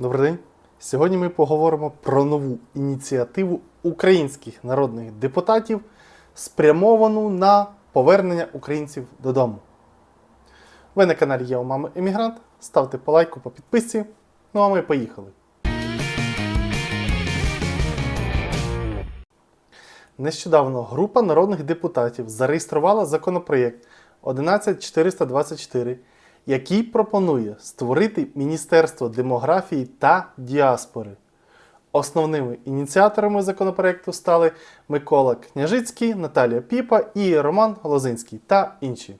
Добрий день. Сьогодні ми поговоримо про нову ініціативу українських народних депутатів, спрямовану на повернення українців додому. Ви на каналі Є у мами Емігрант. Ставте по лайку, по підписці. Ну а ми поїхали. Нещодавно група народних депутатів зареєструвала законопроєкт 11424, який пропонує створити Міністерство демографії та діаспори. Основними ініціаторами законопроекту стали Микола Княжицький, Наталія Піпа і Роман Лозинський та інші.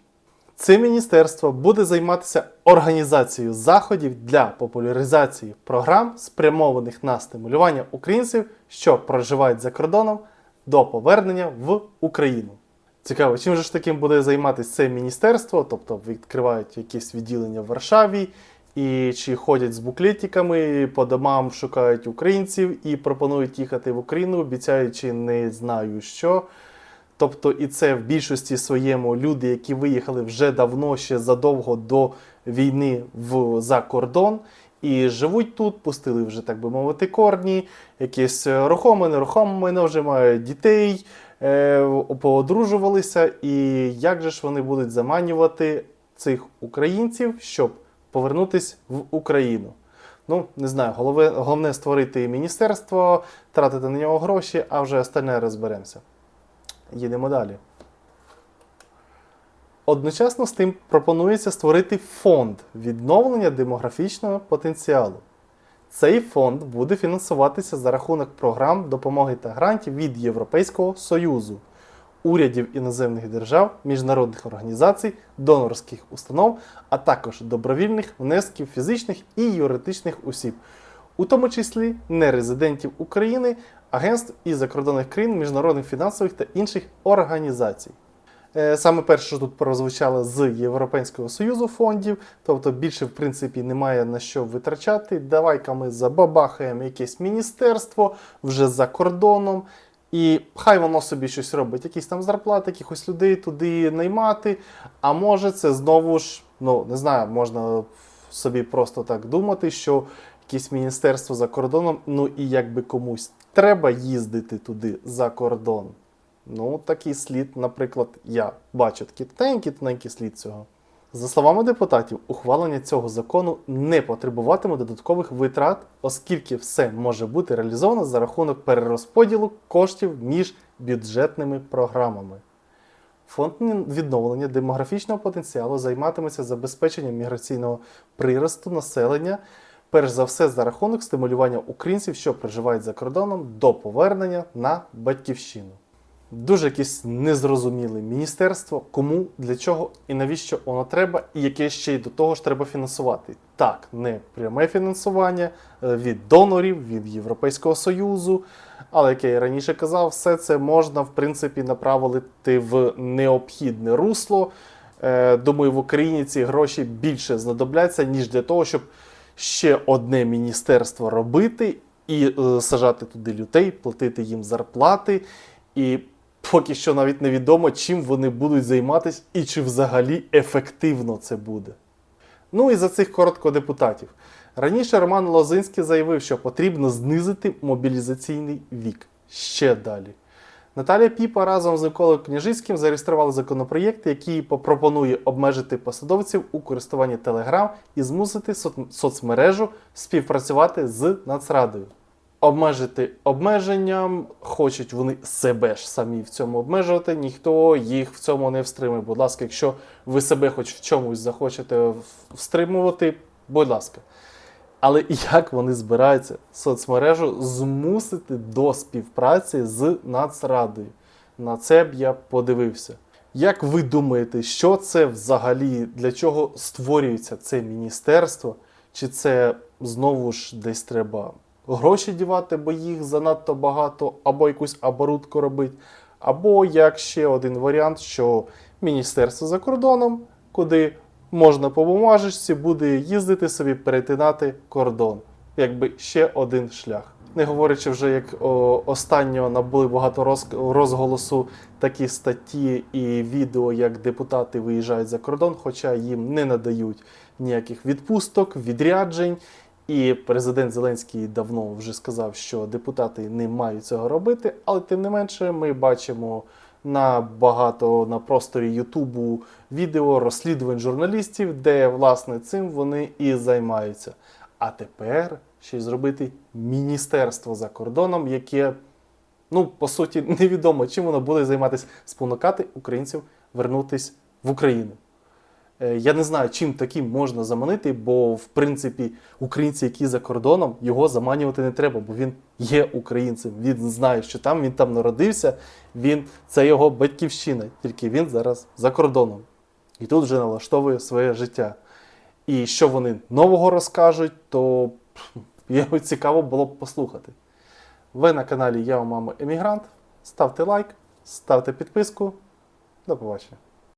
Це міністерство буде займатися організацією заходів для популяризації програм, спрямованих на стимулювання українців, що проживають за кордоном, до повернення в Україну. Цікаво, чим же ж таким буде займатися це міністерство, тобто відкривають якісь відділення в Варшаві, і чи ходять з буклетиками, по домам шукають українців і пропонують їхати в Україну, обіцяючи не знаю що. Тобто, і це в більшості своєму люди, які виїхали вже давно, ще задовго до війни в за кордон, і живуть тут, пустили вже, так би мовити, корні, якесь е, рухоме, нерухоме вже мають дітей, поодружувалися. І як же ж вони будуть заманювати цих українців, щоб повернутися в Україну? Ну, не знаю, головне, головне створити міністерство, тратити на нього гроші, а вже остальне розберемося. Їдемо далі. Одночасно з тим пропонується створити фонд відновлення демографічного потенціалу. Цей фонд буде фінансуватися за рахунок програм допомоги та грантів від Європейського Союзу, урядів іноземних держав, міжнародних організацій, донорських установ, а також добровільних внесків фізичних і юридичних осіб, у тому числі нерезидентів України, агентств і закордонних країн, міжнародних фінансових та інших організацій. Е, Саме перше, що тут прозвучало з Європейського Союзу фондів, тобто більше, в принципі, немає на що витрачати. Давай-ка ми забабахаємо якесь міністерство вже за кордоном, і хай воно собі щось робить, якісь там зарплати, якихось людей туди наймати. А може, це знову ж, ну не знаю, можна собі просто так думати, що якесь міністерство за кордоном, ну і якби комусь треба їздити туди за кордон. Ну, такий слід, наприклад, я бачу такий тоненький, тоненький слід цього. За словами депутатів, ухвалення цього закону не потребуватиме додаткових витрат, оскільки все може бути реалізовано за рахунок перерозподілу коштів між бюджетними програмами. Фонд відновлення демографічного потенціалу займатиметься забезпеченням міграційного приросту населення, перш за все за рахунок стимулювання українців, що проживають за кордоном, до повернення на батьківщину. Дуже якесь незрозуміле міністерство, кому, для чого і навіщо воно треба, і яке ще й до того ж треба фінансувати. Так, не пряме фінансування е, від донорів, від Європейського Союзу. Але як я і раніше казав, все це можна в принципі направити в необхідне русло. Е, Думаю, в Україні ці гроші більше знадобляться, ніж для того, щоб ще одне міністерство робити і е, сажати туди людей, платити їм зарплати. І поки що навіть невідомо, чим вони будуть займатися і чи взагалі ефективно це буде. Ну і за цих коротко депутатів. Раніше Роман Лозинський заявив, що потрібно знизити мобілізаційний вік ще далі. Наталія Піпа разом з Миколою Княжицьким зареєстрували законопроєкт, який пропонує обмежити посадовців у користуванні Телеграм і змусити соц- соцмережу співпрацювати з Нацрадою. Обмежити обмеженням, хочуть вони себе ж самі в цьому обмежувати, ніхто їх в цьому не встримує. Будь ласка, якщо ви себе хоч в чомусь захочете встримувати, будь ласка. Але як вони збираються соцмережу змусити до співпраці з Нацрадою? На це б я подивився. Як ви думаєте, що це взагалі, для чого створюється це міністерство? Чи це знову ж десь треба гроші дівати, бо їх занадто багато, або якусь оборудку робити? Або як ще один варіант, що міністерство за кордоном, куди можна по бумажечці буде їздити собі перетинати кордон. Якби ще один шлях. Не говорячи вже, як о, останнього набули багато роз- розголосу такі статті і відео, як депутати виїжджають за кордон, хоча їм не надають ніяких відпусток, відряджень І президент Зеленський давно вже сказав, що депутати не мають цього робити, але тим не менше, ми бачимо на багато на просторі Ютубу відео розслідувань журналістів, де власне цим вони і займаються. А тепер ще й зробити міністерство за кордоном, яке, ну по суті, невідомо, чим воно буде займатися, спонукати українців вернутись в Україну. Е, Я не знаю, чим таким можна заманити, бо в принципі українці, які за кордоном, його заманювати не треба, бо він є українцем. Він знає, що там він там народився, він це його батьківщина, тільки він зараз за кордоном. І тут вже налаштовує своє життя. І що вони нового розкажуть, то його цікаво було б послухати. Ви на каналі Я у мами Емігрант. Ставте лайк, ставте підписку. До побачення.